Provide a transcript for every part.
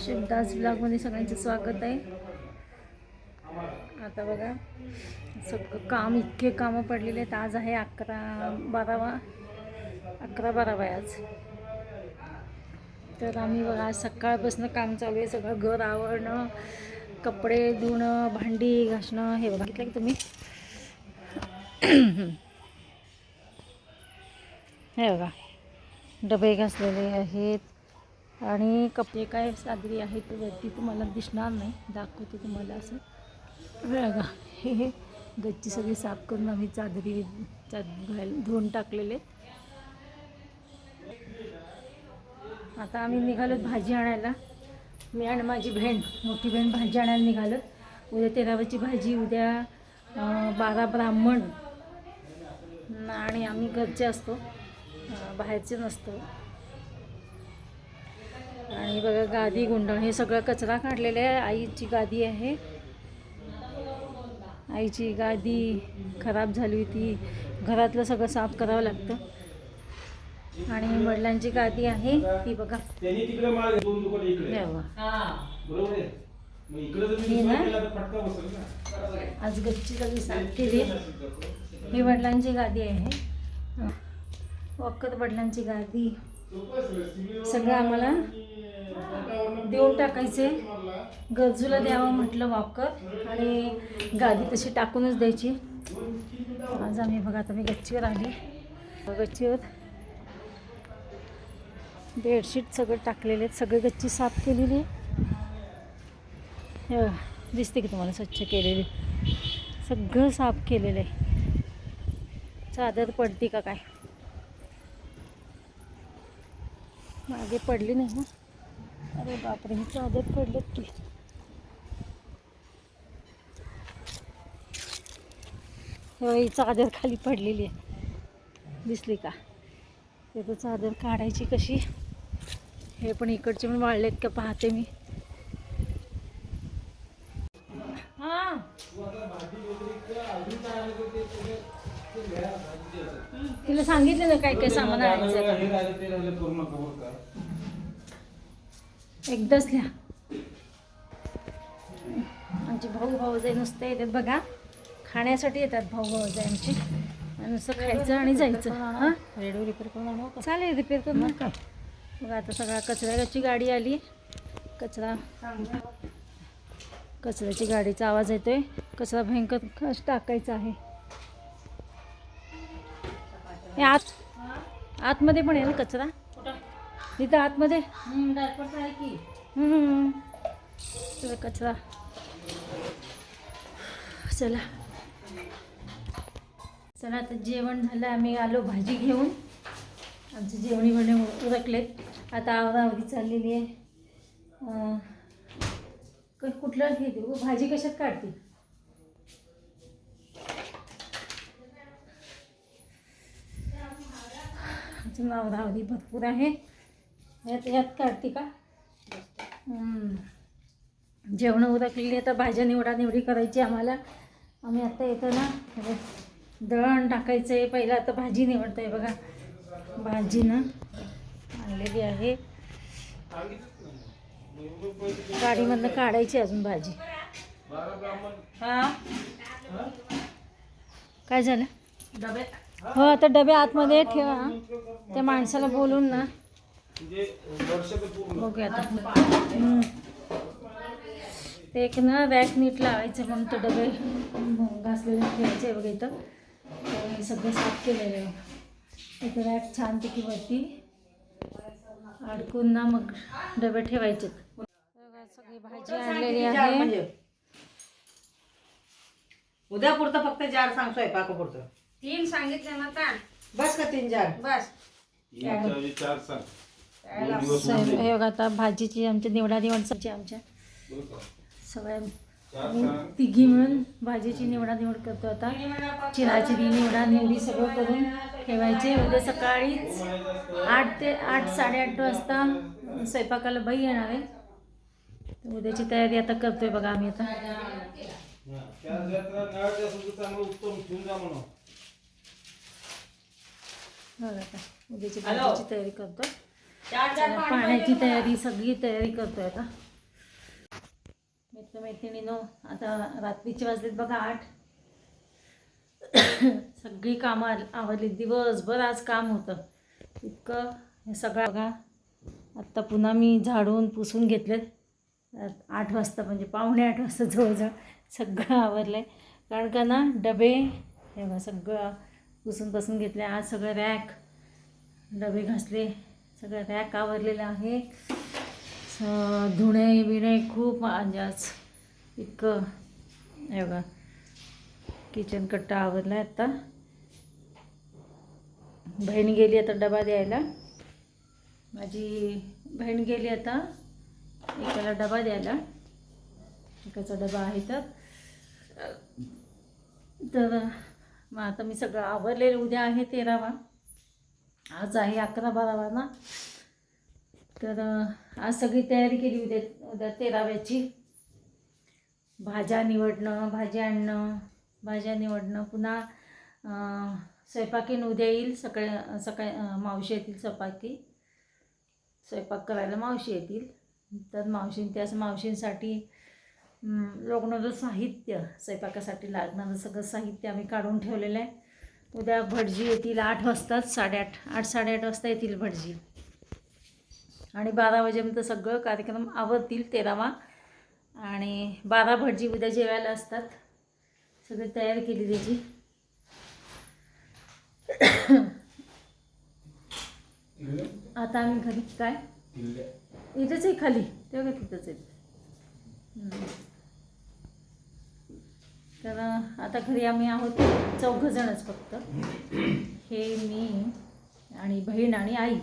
शिवदास ब्लॉगमध्ये सगळ्यांचं स्वागत आहे. आता बघा सगळं काम इतके कामं पडलेले आहेत. आज आहे अकरा बारावा अकरा बारावा आहे आज. तर आम्ही बघा आज सकाळपासून काम चालू आहे. सगळं घर आवरणं कपडे धुणं भांडी घासणं हे बघितलं की तुम्ही? हे बघा. डबे घासलेले आहेत. आणि कपडे काय सादरी आहे ते वरती तुम्हाला दिसणार नाही. दाखवते तुम्हाला असं. हे बघा हे हे. गच्ची सगळी साफ करून आम्ही चादरी चाद धुवून टाकलेले. आता आम्ही निघालोत भाजी आणायला. मी आणि माझी बहीण मोठी बहीण भाजी आणायला निघालो उद्या तेरावाची भाजी उद्या बारा ब्राह्मण. आणि आम्ही घरचे असतो. बाहेरचे नसतो. आणि बघा गादी गुंडण हे सगळं कचरा काढलेला आहे. आईची गादी आहे. आईची गादी खराब झाली होती. घरातलं सगळं साफ करावं लागतं. आणि वडिलांची गादी आहे. ती बघा. हे. हे मी ना? आज गच्ची सगळी साफ केली. ही वडिलांची गादी आहे. हं. वक्कत वडिलांची गादी. सगळं आम्हाला देऊन टाकायचे. गरजूला द्यावं म्हटलं वॉकर आणि गादी तशी टाकूनच द्यायची. आज आम्ही बघा आता मी गच्चीवर आली. गच्चीवर बेडशीट सगळं टाकलेले आहेत. सगळी गच्ची साफ केलेली. आहे दिसते की तुम्हाला स्वच्छ केलेली. सगळं साफ केलेलं आहे. चादर पडती का काय? मागे पडली नाही ना अरे बापरे ही चादर पडलेत की. ही चादर खाली पडलेली आहे. दिसली का? त्याचं चादर काढायची कशी? हे पण इकडचे पण वाळलेत का पाहते मी. तिला सांगितलं ना काय काय सामान आणायचं का का. एकदाच लिहा. आमचे भाऊ भाऊजाई नुसते येतात बघा. खाण्यासाठी येतात भाऊ भाऊजाई आमची आणि नुसतं खायचं आणि जायचं. हां? रेडिओ रिपेअर करून आणू का चालेल रिपेअर करून काय? बघा आता सगळा कचऱ्याची गाडी आली. कचरा. कचऱ्याची गाडीचा आवाज येतोय. कचरा भयंकर कस टाकायचा आहे. हे आत आतमध्ये पण आहे ना कचरा? तिथं आतमध्ये? कचरा. चला. चला आता जेवण झालं आम्ही आलो भाजी घेऊन. आमचे जेवणी बणे उरकलेत. आता आवरावरी चाललेली आहे. कुठलं हे देऊ? भाजी कशात काढते? अजून आवरावरी भरपूर आहे. यात यात काढते का. जेवणं उरकलेली आता भाज्या निवडा निवडी करायची आम्हाला. आम्ही आता येतो ना हे दळण टाकायचं आहे पहिलं आता भाजी निवडतो आहे बघा. भाजी ना आणलेली आहे. गाडीमधनं काढायची अजून भाजी. हा? काय झालं? डबे. हो आता डबे आतमध्ये ठेवा. त्या माणसाला बोलून ना. बघूया आता. ते एक ना रॅक नीट लावायचं म्हणून तो डबे घासलेले ठेवायचे बघा इथं. हे सगळं साफ केलेलं आहे. इथं रॅक छानपैकी वरती अडकून ना मग डबे ठेवायचे. सगळी भाजी आणलेली आहे. म्हणजे? उद्या पुरतं फक्त जार सांग स्वयंपाक पुरतं. तीन सांगितले ना आता बस का तीन बस. याच्या विचार सांग. दोन दिवस स्वयं- हे बघा आता भाजीची आमच्या निवडा निवड सब्जी आमच्या का? सगळ्या चार आम्ही सांग. तिघी मिळून भाजीची निवडा निवड करतो आता. चिराचिरी निवडा निवडी सगळं करून ठेवायचे. उद्या सकाळीच आठ ते आठ साडेआठ वाजता स्वयंपाकाला बाई येणार आहे. तर उद्याची तयारी आता करतोय बघा आम्ही आता. हा. त्या जरा नळाच्या सुद्धा चांगलं उत्तम ठेवून जा म्हणून. बघा आता. उद्याची. भाजीची तयारी करतोय. पाण्याची तयारी सगळी तयारी करतोय आता. मित्रमैत्रिणीनो आता रात्रीचे वाजलेत बघा आठ. सगळी कामं आल- आवरली दिवसभर आज काम होतं. इतकं हे सगळं बघा. आत्ता पुन्हा मी झाडून पुसून घेतलेत. आठ वाजता म्हणजे पावणे आठ वाजता जवळजवळ सगळं आवरलं आहे कारण का ना डबे हे बघा सगळं पुसून पासून घेतले आज सगळं रॅक डबे घासले. सगळं रॅक आवरलेलं आहे. धुणे बिणे खूप अंजाज आज इतकं हे बघा किचन कट्टा आवरला आहे आत्ता बहीण गेली आता डबा द्यायला. माझी बहीण गेली आता एकाला डबा द्यायला. एकाचा डबा आहे तर. तर मग आता मी सगळं आवरलेलं उद्या आहे तेरावा. आज आहे अकरा बारावा ना. तर आज सगळी तयारी केली उद्या उद्या तेराव्याची. भाज्या निवडणं भाज्या आणणं भाज्या निवडणं. पुन्हा स्वयंपाकीन उद्या येईल सकाळी सकाळी मावशी येतील स्वयंपाकी स्वयंपाक करायला मावशी येतील. तर मावशीं त्याच मावशींसाठी लागणारं साहित्य स्वयंपाकासाठी लागणारं सगळं साहित्य आम्ही काढून ठेवलेलं आहे. उद्या भटजी येतील आठ वाजताच साडेआठ आठ साडेआठ वाजता येतील भटजी. आणि बारा वाजेपर्यंत सगळं कार्यक्रम आवरतील तेरावा. आणि बारा भटजी उद्या जेवायला असतात. सगळी तयारी केली त्याची. आता आम्ही घरी काय? इथंच आहे खाली. तेव्हा तिथंच आहे. तर आता घरी आम्ही आहोत चौघजणच फक्त. हे मी आणि बहीण आणि आई.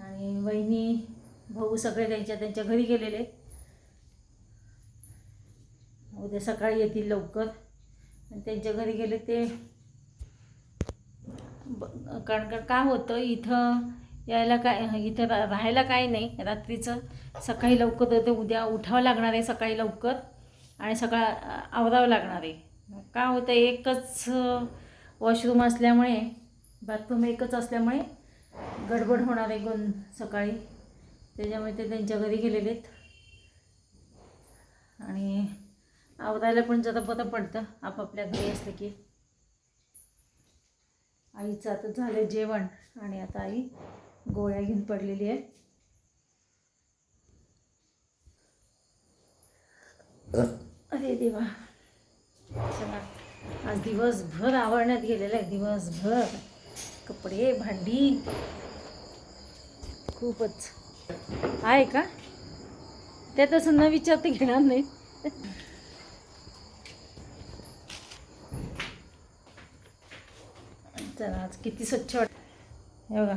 आणि वहिनी भाऊ सगळे त्यांच्या त्यांच्या घरी गेलेले. उद्या सकाळी येतील लवकर. त्यांच्या घरी गेले ते ब- कारण का काय होतं इथं यायला काय इथं रा राहायला काय नाही रात्रीचं. सकाळी लवकर तर ते उद्या उठावं लागणार आहे सकाळी लवकर. आणि सकाळ आवरावं लागणार आहे. काय होतं एकच वॉशरूम असल्यामुळे बाथरूम एकच असल्यामुळे गडबड होणार आहे गोन सकाळी. त्याच्यामुळे ते त्यांच्या घरी गेलेले आहेत. आणि आवरायला पण जरा बरं पडतं. आपापल्या घरी असलं की. आईचं आता झालं जेवण आणि आता आई गोळ्या घेऊन पडलेली आहे. अरे देवा. चला. आज दिवसभर आवडण्यात गेलेलं आहे दिवसभर. कपडे भांडी. खूपच. आहे का? ते तसं न विचारते घेणार नाही. चला आज किती स्वच्छ वाट हे बघा.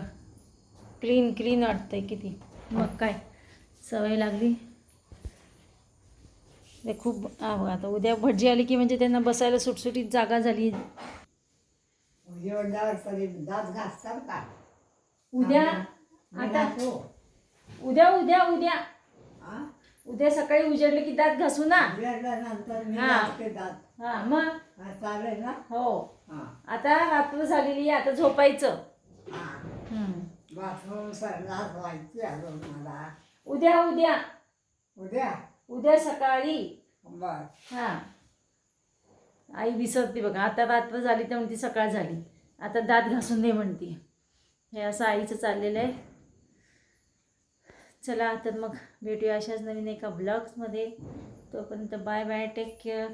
क्लीन क्लीन वाटतंय किती. मग काय? सवय लागली. ते खूप आता उद्या भटजी आली की म्हणजे त्यांना बसायला सुटसुटीत जागा झाली. उद्या आता उद्या उद्या उद्या? उद्या सकाळी उजेडले की दात घासू ना? हा. हा मग? हा, चालेल ना? हो. हा. आता रात्र झालेली आहे आता झोपायचं. हा. उद्या उद्या. उद्या? उद्या सकाळी. बर हा. आई विसरते बघा. आता रात्र झाली तर म्हणते सकाळ झाली. आता दात घासून दे म्हणते. हे असं आईचं चाललेलं आहे. चला तर मग भेटूया अशाच नवीन एका ब्लॉग्समध्ये तोपर्यंत बाय बाय टेक केअर